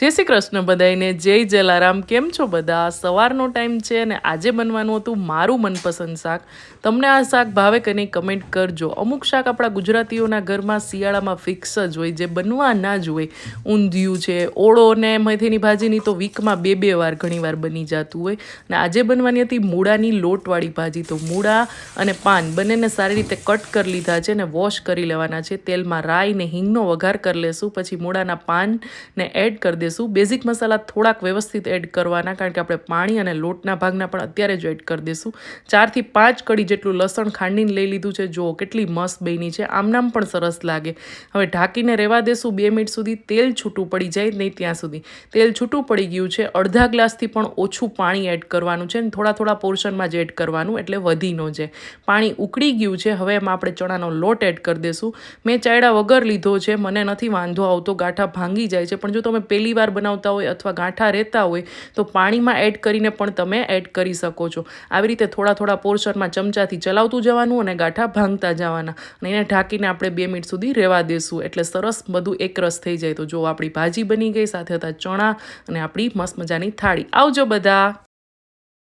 જય શ્રી કૃષ્ણ બધાઈને જય જલારામ. કેમ છો બધા? સવારનો ટાઈમ છે અને આજે બનવાનું હતું મારું મનપસંદ શાક. તમને આ શાક ભાવે કે નહીં કમેન્ટ કરજો. અમુક શાક આપણા ગુજરાતીઓના ઘરમાં શિયાળામાં ફિક્સ જ હોય, જે બનવા ના જ હોય. ઊંધિયું છે, ઓળો ને મેથીની ભાજીની તો વીકમાં બે બે વાર ઘણીવાર બની જતું હોય. અને આજે બનવાની હતી મૂળાની લોટવાળી ભાજી. તો મૂળા અને પાન બંનેને સારી રીતે કટ કરી લીધા છે ને વોશ કરી લેવાના છે. તેલમાં રાઈ ને હિંગનો વઘાર કરી લેશું. પછી મૂળાના પાનને એડ કરી દેશું બેઝિક મસાલા થોડાક વ્યવસ્થિત એડ કરવાના, કારણ કે આપણે પાણી અને લોટના ભાગના પણ અત્યારે જ એડ કરી દેશું ચારથી પાંચ કડી જેટલું લસણ ખાંડીને લઈ લીધું છે. જો કેટલી મસ્ત બની છે. આમનામ પણ સરસ લાગે. હવે ઢાંકીને રહેવા દેશું બે મિનિટ સુધી તેલ છૂટું પડી જાય નહીં ત્યાં સુધી. તેલ છૂટું પડી ગયું છે. અડધા ગ્લાસથી પણ ઓછું પાણી એડ કરવાનું છે અને થોડા થોડા પોર્શનમાં જ એડ કરવાનું, એટલે વધી ન જાય. પાણી ઉકળી ગયું છે. હવે એમાં આપણે ચણાનો લોટ એડ કરી દેશું મેં ચાયડા વગર લીધો છે. મને નથી વાંધો આવતો. ગાંઠા ભાંગી જાય છે. પણ જો તમે પહેલી વાર બનાવતા હોય અથવા ગાંઠા રહેતા હોય, તો પાણીમાં એડ કરીને પણ તમે એડ કરી શકો છો. આવી રીતે થોડા થોડા પોર્શનમાં ચમચાથી ચલાવતું જવાનું અને ગાંઠા ભાંગતા જવાના. અને એને ઢાંકીને આપણે બે મિનિટ સુધી રહેવા દેશું. એટલે સરસ બધું એકરસ થઈ જાય. તો જો આપણી ભાજી બની ગઈ, સાથે હતા ચણા અને આપણી મસ્ત મજાની થાળી. આવજો બધા!